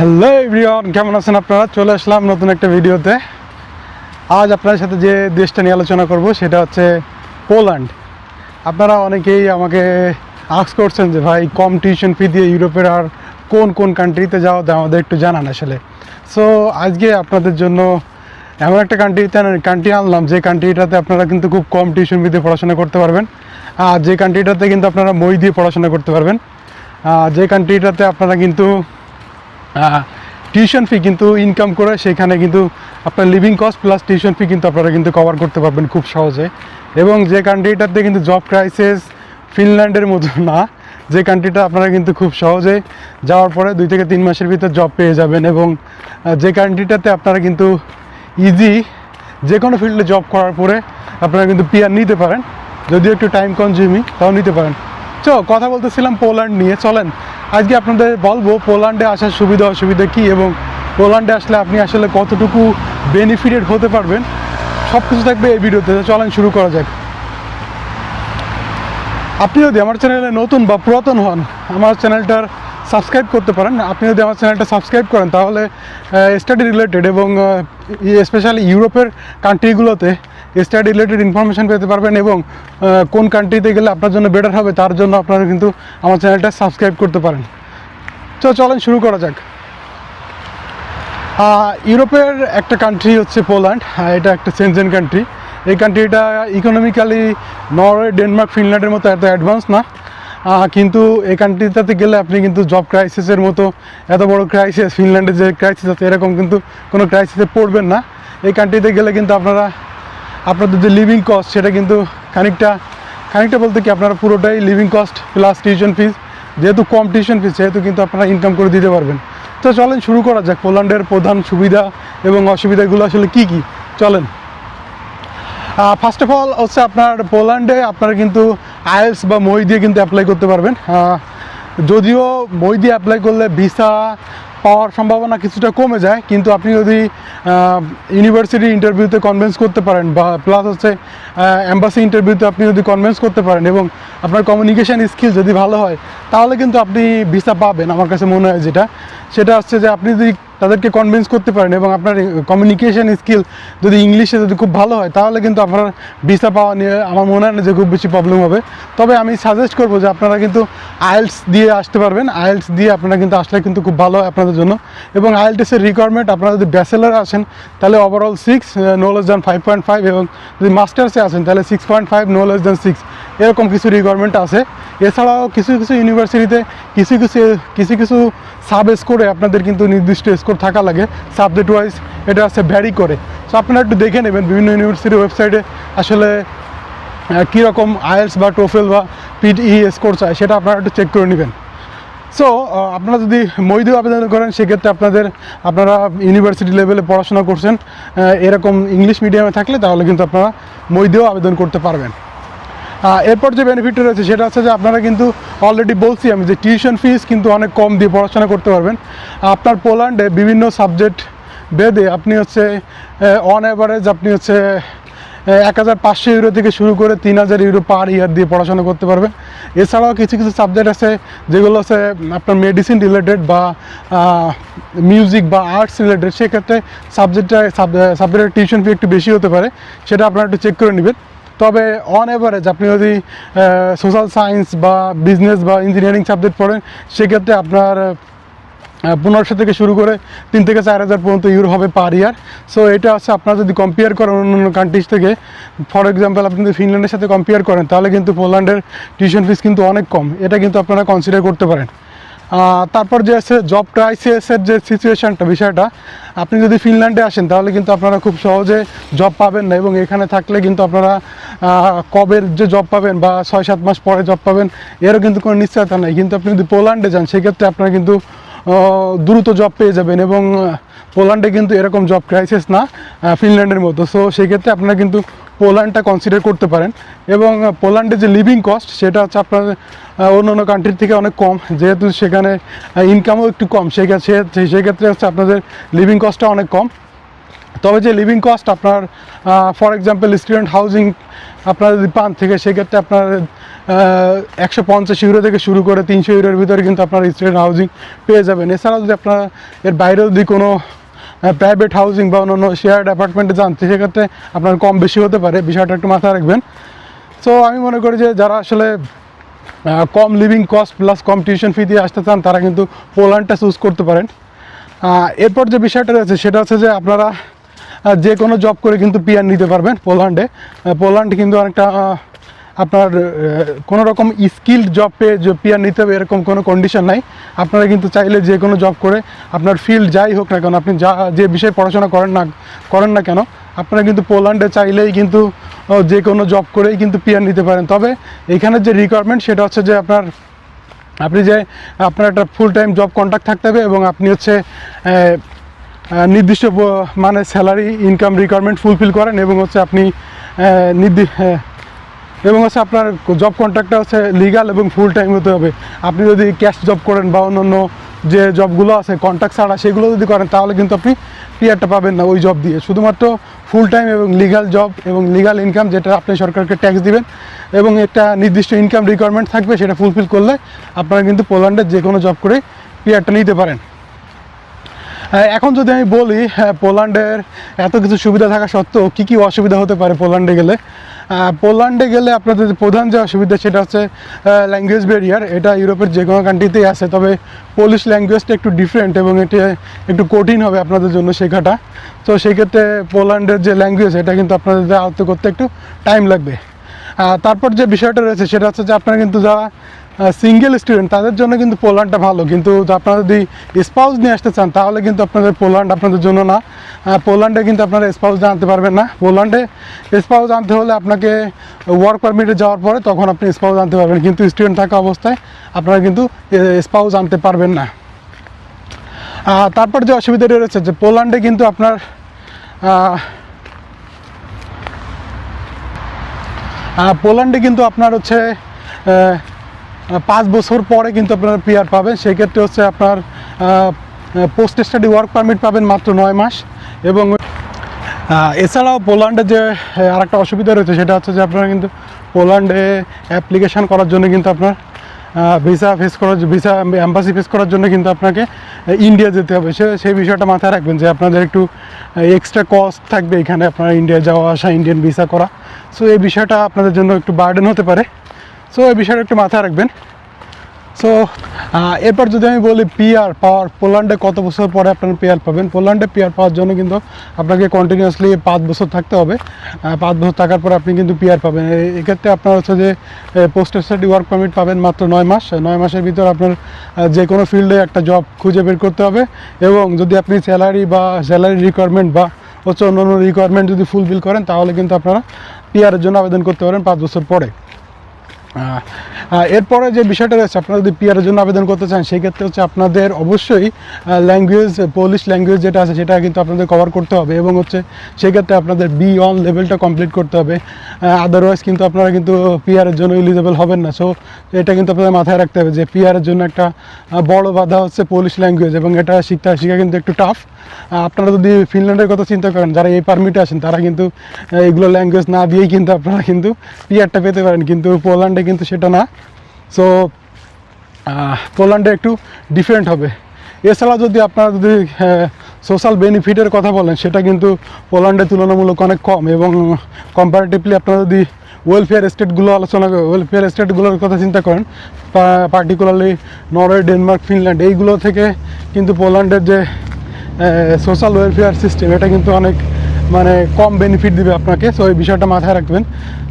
Hello everyone কেমন আছেন আপনারা? চলে আসলাম নতুন একটা ভিডিওতে। আজ আপনাদের সাথে যে দেশটা নিয়ে আলোচনা করব, সেটা হচ্ছে পোল্যান্ড আপনারা অনেকেই আমাকে আক্স করছেন যে, ভাই, কম টিউশন ফি দিয়ে ইউরোপের আর কোন কোন কান্ট্রিতে যাওয়া আমাদের একটু জানান আসলে। সো আজকে আপনাদের জন্য এমন একটা কান্ট্রিতে কান্ট্রি আনলাম, যে কান্ট্রিটাতে আপনারা কিন্তু খুব কম টিউশন ফি দিয়ে পড়াশোনা করতে পারবেন। আর যে কান্ট্রিটাতে কিন্তু আপনারা মই দিয়ে পড়াশোনা করতে পারবেন। যে কান্ট্রিটাতে আপনারা কিন্তু টিউশন ফি কিন্তু ইনকাম করে সেখানে কিন্তু আপনার living cost plus tuition fee কিন্তু আপনারা কিন্তু কভার করতে পারবেন খুব সহজে। এবং যে কান্ট্রিটাতে কিন্তু জব ক্রাইসিস ফিনল্যান্ডের মতো না, যে কান্ট্রিটা আপনারা কিন্তু খুব সহজে যাওয়ার পরে দুই থেকে তিন মাসের ভিতর জব পেয়ে যাবেন এবং যে কান্ট্রিটাতে আপনারা কিন্তু ইজি যে কোনো ফিল্ডে জব করার পরে আপনারা কিন্তু পিয়ার নিতে পারেন। যদিও একটু টাইম কনজিউমিং তাও নিতে পারেন। চো, কথা বলতেছিলাম পোল্যান্ড নিয়ে, চলেন। আজকে আপনাদের বলব, পোল্যান্ডে আসার সুবিধা, অসুবিধা কী এবং পোল্যান্ডে আসলে আপনি আসলে কতটুকু বেনিফিটেড হতে পারবেন সব কিছু থাকবে এই ভিডিওতে। চলেন শুরু করা যাক। আপনি যদি আমার চ্যানেলে নতুন বা পুরাতন হন, আমার চ্যানেলটার সাবস্ক্রাইব করতে পারেন। আপনি যদি আমার চ্যানেলটা সাবস্ক্রাইব করেন, তাহলে স্টাডি রিলেটেড এবং স্পেশালি ইউরোপের কান্ট্রিগুলোতে স্টাডি রিলেটেড ইনফরমেশান পেতে পারবেন এবং কোন কান্ট্রিতে গেলে আপনার জন্য বেটার হবে, তার জন্য আপনারা কিন্তু আমার চ্যানেলটা সাবস্ক্রাইব করতে পারেন। তো চলেন শুরু করা যাক। ইউরোপের একটা কান্ট্রি হচ্ছে পোল্যান্ড। এটা একটা সেনজেন কান্ট্রি এই কান্ট্রিটা ইকোনমিক্যালি নরওয়ে, ডেনমার্ক, ফিনল্যান্ডের মতো এত অ্যাডভান্স না। কিন্তু এই কান্ট্রিটাতে গেলে আপনি কিন্তু জব ক্রাইসিসের মতো এত বড় ক্রাইসিস ফিনল্যান্ডের যে ক্রাইসিস আছে, এরকম কিন্তু কোনো ক্রাইসিসে পড়বেন না। এই কান্ট্রিতে গেলে কিন্তু আপনারা, আপনাদের যে লিভিং কস্ট সেটা কিন্তু খানিকটা খানিকটা বলতে কি আপনারা পুরোটাই living cost plus tuition fees যেহেতু কম টিউশন ফিস সেহেতু কিন্তু আপনারা ইনকাম করে দিতে পারবেন। তো চলেন শুরু করা যাক, পোল্যান্ডের প্রধান সুবিধা এবং অসুবিধাগুলো আসলে কি কি? চলেন। ফার্স্ট অফ অল হচ্ছে আপনার পোল্যান্ডে আপনারা কিন্তু আইএলস বা মই দিয়ে কিন্তু অ্যাপ্লাই করতে পারবেন। যদিও মই দিয়ে অ্যাপ্লাই করলে ভিসা পাওয়ার সম্ভাবনা কিছুটা কমে যায়, কিন্তু আপনি যদি ইউনিভার্সিটি ইন্টারভিউতে কনভিন্স করতে পারেন বা প্লাস হচ্ছে অ্যাম্বাসি ইন্টারভিউতে আপনি যদি কনভিন্স করতে পারেন এবং আপনার কমিউনিকেশান স্কিল যদি ভালো হয়, তাহলে কিন্তু আপনি ভিসা পাবেন। আমার কাছে মনে হয় যেটা। সেটা হচ্ছে যে আপনি যদি তাদেরকে কনভিন্স করতে পারেন এবং আপনার কমিউনিকেশন স্কিল যদি ইংলিশে যদি খুব ভালো হয়, তাহলে কিন্তু আপনার ভিসা পাওয়া নিয়ে আমার মনে হয় না যে খুব বেশি প্রবলেম হবে। তবে আমি সাজেস্ট করব যে আপনারা কিন্তু আইএলস দিয়ে আসতে পারবেন। আইএলস দিয়ে আপনারা কিন্তু আসলে কিন্তু খুব ভালো হয় আপনাদের জন্য। এবং আইএলটিসের রিকোয়ারমেন্ট আপনারা যদি ব্যাচেলার আসেন, তাহলে overall six no less than five point five এবং যদি মাস্টার্সে আসেন, তাহলে six point five no less than six এরকম কিছু রিকোয়ারমেন্ট আছে। এছাড়াও কিছু কিছু ইউনিভার্সিটিতে কিছু কিছু কিছু কিছু সাব স্কোরে আপনাদের কিন্তু নির্দিষ্ট স্কোর থাকা লাগে। সাবজেক্ট ওয়াইজ এটা আছে ভ্যারি করে। সো আপনারা একটু দেখে নেবেন বিভিন্ন ইউনিভার্সিটির ওয়েবসাইটে আসলে কীরকম আইএলস বা টোফেল বা পিটিই স্কোর চায়, সেটা আপনারা একটু চেক করে নেবেন। সো আপনারা যদি মই আবেদন করেন, সেক্ষেত্রে আপনাদের, আপনারা ইউনিভার্সিটি লেভেলে পড়াশোনা করছেন এরকম ইংলিশ মিডিয়ামে থাকলে তাহলে কিন্তু আপনারা দিয়েও আবেদন করতে পারবেন। এরপর যে বেনিফিটটা রয়েছে সেটা হচ্ছে যে আপনারা কিন্তু অলরেডি বলছি আমি যে টিউশন ফিস কিন্তু অনেক কম দিয়ে পড়াশোনা করতে পারবেন। আপনার পোল্যান্ডে বিভিন্ন সাবজেক্ট বেদে আপনি হচ্ছে অন অ্যাভারেজ আপনি হচ্ছে এক হাজার পাঁচশো ইউরো থেকে শুরু করে তিন হাজার ইউরো পার ইয়ার দিয়ে পড়াশোনা করতে পারবেন। এছাড়াও কিছু কিছু সাবজেক্ট আছে যেগুলো হচ্ছে আপনার মেডিসিন রিলেটেড বা মিউজিক বা আর্টস রিলেটেড সেক্ষেত্রে সাবজেক্টটা সাবজেক্টের টিউশন ফি একটু বেশি হতে পারে। সেটা আপনারা একটু চেক করে নেবেন। তবে অন অ্যাভারেজ আপনি যদি সোশ্যাল সায়েন্স বা বিজনেস বা ইঞ্জিনিয়ারিং সাবজেক্ট পড়েন, সেক্ষেত্রে আপনার পনেরোশো থেকে শুরু করে তিন থেকে চার হাজার পর্যন্ত ইউরো হবে পার ইয়ার সো এটা হচ্ছে আপনারা যদি কম্পেয়ার করেন অন্য অন্য কান্ট্রিজ থেকে ফর এক্সাম্পল আপনি যদি ফিনল্যান্ডের সাথে কম্পেয়ার করেন, তাহলে কিন্তু পোল্যান্ডের টিউশন ফিস কিন্তু অনেক কম। এটা কিন্তু আপনারা কনসিডার করতে পারেন। তারপর যে আছে জব ক্রাইসিসের যে সিচুয়েশানটা বিষয়টা, আপনি যদি ফিনল্যান্ডে আসেন, তাহলে কিন্তু আপনারা খুব সহজে জব পাবেন না এবং এখানে থাকলে কিন্তু আপনারা কবে যে জব পাবেন বা ছয় সাত মাস পরে জব পাবেন, এরও কিন্তু কোনো নিশ্চয়তা নেই। কিন্তু আপনি যদি পোল্যান্ডে যান, সেক্ষেত্রে আপনারা কিন্তু দ্রুত জব পেয়ে যাবেন এবং পোল্যান্ডে কিন্তু এরকম জব ক্রাইসিস না ফিনল্যান্ডের মতো। সো সেক্ষেত্রে আপনারা কিন্তু পোল্যান্ডটা কনসিডার করতে পারেন। এবং পোল্যান্ডে যে লিভিং কস্ট সেটা হচ্ছে আপনার অন্য অন্য কান্ট্রির থেকে অনেক কম। যেহেতু সেখানে ইনকামও একটু কম সেক্ষেত্রে সেক্ষেত্রে হচ্ছে আপনাদের লিভিং কস্টটা অনেক কম। তবে যে লিভিং কস্ট আপনার ফর এক্সাম্পল স্টুডেন্ট হাউজিং আপনারা যদি পান থেকে সেক্ষেত্রে আপনার একশো পঞ্চাশ ইউরো থেকে শুরু করে তিনশো ইউরোর ভিতরে কিন্তু আপনারা স্টুডেন্ট হাউজিং পেয়ে যাবেন। এছাড়াও যদি আপনারা এর বাইরেও যদি কোনো প্রাইভেট হাউজিং বা অন্যান্য শেয়ার্ড অ্যাপার্টমেন্টে যান, সেক্ষেত্রে আপনার কম বেশি হতে পারে। বিষয়টা একটু মাথায় রাখবেন। সো আমি মনে করি যে যারা আসলে কম লিভিং কস্ট প্লাস কম টিউশন ফি দিয়ে আসতে চান, তারা কিন্তু পোল্যান্ডটা চুজ করতে পারেন। এরপর যে বিষয়টা রয়েছে, সেটা হচ্ছে যে আপনারা যে কোনো জব করে কিন্তু পিয়ার নিতে পারবেন পোল্যান্ডে পোল্যান্ড কিন্তু অনেকটা আপনার কোনো রকম স্কিল্ড জব পেয়ে পিয়ার নিতে হবে এরকম কোনো কন্ডিশন নাই। আপনারা কিন্তু চাইলে যে কোনো জব করে আপনার ফিল্ড যাই হোক না কেন, আপনি যা, যে বিষয়ে পড়াশোনা করেন না করেন না কেন, আপনারা কিন্তু পোল্যান্ডে চাইলেই কিন্তু যে কোনো জব করেই কিন্তু পিয়ার নিতে পারেন। তবে এখানে যে রিকোয়ারমেন্ট সেটা হচ্ছে যে আপনার, আপনি যে, আপনার একটা ফুল টাইম জব কন্ট্যাক্ট থাকতে হবে এবং আপনি হচ্ছে নির্দিষ্ট মানে স্যালারি ইনকাম রিকোয়ারমেন্ট ফুলফিল করেন এবং হচ্ছে আপনি নির্দিষ্ট এবং হচ্ছে আপনার জব কন্ট্রাক্টটা হচ্ছে লিগাল এবং ফুল টাইম হতে হবে। আপনি যদি ক্যাশ জব করেন বা অন্যান্য যে জবগুলো আছে কন্ট্রাক্ট ছাড়া সেগুলো যদি করেন, তাহলে কিন্তু আপনি পিয়ারটা পাবেন না ওই জব দিয়ে। শুধুমাত্র ফুল টাইম এবং লিগাল জব এবং লিগাল ইনকাম যেটা আপনি সরকারকে ট্যাক্স দিবেন এবং একটা নির্দিষ্ট ইনকাম রিকোয়ারমেন্ট থাকবে, সেটা ফুলফিল করলে আপনারা কিন্তু পোল্যান্ডের যে কোনো জব করে পিয়ারটা নিতে পারেন। এখন যদি আমি বলি পোল্যান্ডের এত কিছু সুবিধা থাকা সত্ত্বেও কী কী অসুবিধা হতে পারে পোল্যান্ডে গেলে? পোল্যান্ডে গেলে আপনাদের প্রধান যে অসুবিধা সেটা হচ্ছে ল্যাঙ্গুয়েজ ব্যারিয়ার এটা ইউরোপের যে কোনো কান্ট্রিতেই আছে, তবে পোলিশ ল্যাঙ্গুয়েজটা একটু ডিফারেন্ট এবং এটি একটু কঠিন হবে আপনাদের জন্য শেখাটা। তো সেক্ষেত্রে পোল্যান্ডের যে ল্যাঙ্গুয়েজ এটা কিন্তু আপনাদের আয়ত্ত করতে একটু টাইম লাগবে। তারপর যে বিষয়টা রয়েছে, সেটা হচ্ছে যে আপনারা কিন্তু যারা সিঙ্গেল স্টুডেন্ট তাদের জন্য কিন্তু পোল্যান্ডটা ভালো। কিন্তু আপনারা যদি স্পাউস নিয়ে আসতে চান, তাহলে কিন্তু আপনাদের পোল্যান্ড আপনাদের জন্য না। পোল্যান্ডে কিন্তু আপনারা স্পাউস আনতে পারবেন না। পোল্যান্ডে স্পাউস আনতে হলে আপনাকে ওয়ার্ক পারমিটে যাওয়ার পরে তখন আপনি স্পাউস আনতে পারবেন। কিন্তু স্টুডেন্ট থাকা অবস্থায় আপনারা কিন্তু স্পাউস আনতে পারবেন না। তারপর যে অসুবিধাটা রয়েছে যে পোল্যান্ডে কিন্তু আপনার পোল্যান্ডে কিন্তু আপনার হচ্ছে পাঁচ বছর পরে কিন্তু আপনারা পিআর পাবেন। সেক্ষেত্রে হচ্ছে আপনার পোস্ট স্টাডি ওয়ার্ক পারমিট পাবেন মাত্র নয় মাস। এবং এছাড়াও পোল্যান্ডে যে আর একটা অসুবিধা রয়েছে, সেটা হচ্ছে যে আপনারা কিন্তু পোল্যান্ডে অ্যাপ্লিকেশান করার জন্য কিন্তু আপনার ভিসা ফেস করার ভিসা অ্যাম্বাসি ফেস করার জন্য কিন্তু আপনাকে ইন্ডিয়া যেতে হবে। সে, সেই বিষয়টা মাথায় রাখবেন যে আপনাদের একটু এক্সট্রা কস্ট থাকবে এখানে আপনার ইন্ডিয়া যাওয়া আসা ইন্ডিয়ান ভিসা করা। সো এই বিষয়টা আপনাদের জন্য একটু বার্ডেন হতে পারে। সো এই বিষয়টা একটু মাথায় রাখবেন। সো এরপর যদি আমি বলি পিআর পাওয়ার পোল্যান্ডে কত বছর পরে আপনারা পিআর পাবেন? পোল্যান্ডে পিআর পাওয়ার জন্য কিন্তু আপনাকে কন্টিনিউয়াসলি পাঁচ বছর থাকতে হবে। পাঁচ বছর থাকার পর আপনি কিন্তু পিআর পাবেন। এক্ষেত্রে আপনার হচ্ছে যে পোস্ট স্টাডি ওয়ার্ক পারমিট পাবেন মাত্র নয় মাস। নয় মাসের ভিতর আপনার যে কোনো ফিল্ডে একটা জব খুঁজে বের করতে হবে। এবং যদি আপনি স্যালারি বা স্যালারি রিকোয়ারমেন্ট বা হচ্ছে অন্যান্য রিকোয়ারমেন্ট যদি ফুলফিল করেন, তাহলে কিন্তু আপনারা পিআরের জন্য আবেদন করতে পারেন পাঁচ বছর পরে। এরপরে যে বিষয়টা রয়েছে, আপনারা যদি পিআরের জন্য আবেদন করতে চান সেই ক্ষেত্রে হচ্ছে আপনাদের অবশ্যই ল্যাঙ্গুয়েজ পোলিশ ল্যাঙ্গুয়েজ যেটা আছে, সেটা কিন্তু আপনাদের কভার করতে হবে এবং হচ্ছে সেক্ষেত্রে আপনাদের বি অন লেভেলটা কমপ্লিট করতে হবে। আদারওয়াইজ কিন্তু আপনারা কিন্তু পিআরের জন্য এলিজেবল হবেন না। সো এটা কিন্তু আপনাদের মাথায় রাখতে হবে যে পিআরের জন্য একটা বড় বাধা হচ্ছে পোলিশ ল্যাঙ্গুয়েজ এবং এটা শিখতে শেখা কিন্তু একটু টাফ আপনারা যদি ফিনল্যান্ডের কথা চিন্তা করেন, যারা এই পারমিটে আছেন, তারা কিন্তু এগুলো ল্যাঙ্গুয়েজ না দিয়েই কিন্তু আপনারা কিন্তু পিআরটা পেতে পারেন। কিন্তু পোল্যান্ডে কিন্তু সেটা না। সো পোল্যান্ডে একটু ডিফারেন্ট হবে। এছাড়া যদি আপনারা যদি সোশ্যাল বেনিফিটের কথা বলেন, সেটা কিন্তু পোল্যান্ডে তুলনামূলক অনেক কম এবং কম্পারেটিভলি আপনারা যদি ওয়েলফেয়ার স্টেটগুলো আলোচনা ওয়েলফেয়ার স্টেটগুলোর কথা চিন্তা করেন পার্টিকুলারলি নরওয়ে ডেনমার্ক ফিনল্যান্ড এইগুলো থেকে কিন্তু পোল্যান্ডের যে সোশ্যাল ওয়েলফেয়ার সিস্টেম এটা কিন্তু অনেক মানে কম বেনিফিট দিবে আপনাকে সো এই বিষয়টা মাথায় রাখবেন।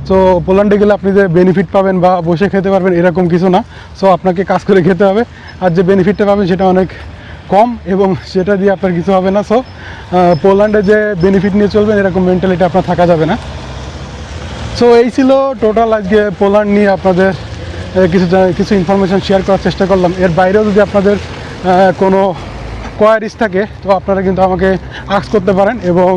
সো পোল্যান্ডে গেলে আপনি যে বেনিফিট পাবেন বা বসে খেতে পারবেন, এরকম কিছু না। সো আপনাকে কাজ করে খেতে হবে। আর যে বেনিফিটটা পাবেন, সেটা অনেক কম এবং সেটা দিয়ে আপনার কিছু হবে না। সো পোল্যান্ডে যে বেনিফিট নিয়ে চলবেন, এরকম মেন্টালিটি আপনার থাকা যাবে না। সো এই ছিল টোটাল আজকে পোল্যান্ড নিয়ে আপনাদের কিছু কিছু ইনফরমেশন শেয়ার করার চেষ্টা করলাম। এর বাইরেও যদি আপনাদের কোনো কোয়ারিজ থাকে, তো আপনারা কিন্তু আমাকে আক্স করতে পারেন এবং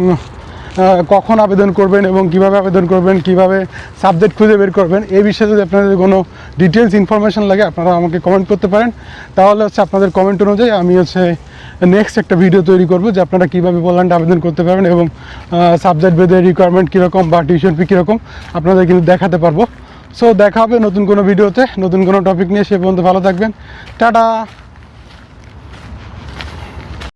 কখন আবেদন করবেন এবং কীভাবে আবেদন করবেন, কীভাবে সাবজেক্ট খুঁজে বের করবেন, এই বিষয়ে যদি আপনাদের কোনো ডিটেলস ইনফরমেশন লাগে, আপনারা আমাকে কমেন্ট করতে পারেন। তাহলে হচ্ছে আপনাদের কমেন্ট অনুযায়ী আমি হচ্ছে নেক্সট একটা ভিডিও তৈরি করব যে আপনারা কীভাবে পোল্যান্ডে আবেদন করতে পারবেন এবং সাবজেক্ট ভেদে রিকোয়ারমেন্ট কীরকম বা টিউশন ফি কীরকম আপনাদের কিন্তু দেখাতে পারব। সো দেখা হবে নতুন কোনো ভিডিওতে নতুন কোনো টপিক নিয়ে, সে পর্যন্ত ভালো থাকবেন। টাটা!